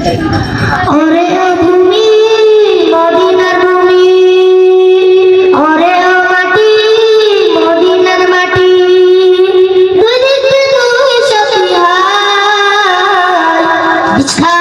ওরে ভূমি মদিনার ভূমি। ওরে মাটি মদিনার মাটি। দুই দুই সখী বিছখানে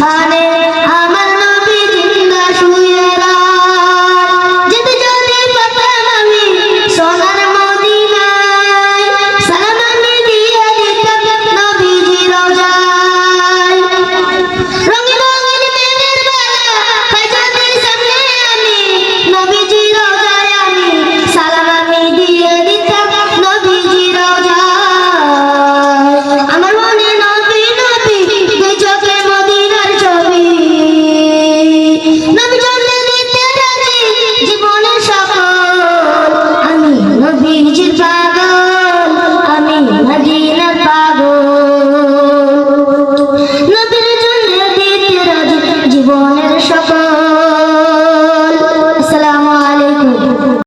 সারে الله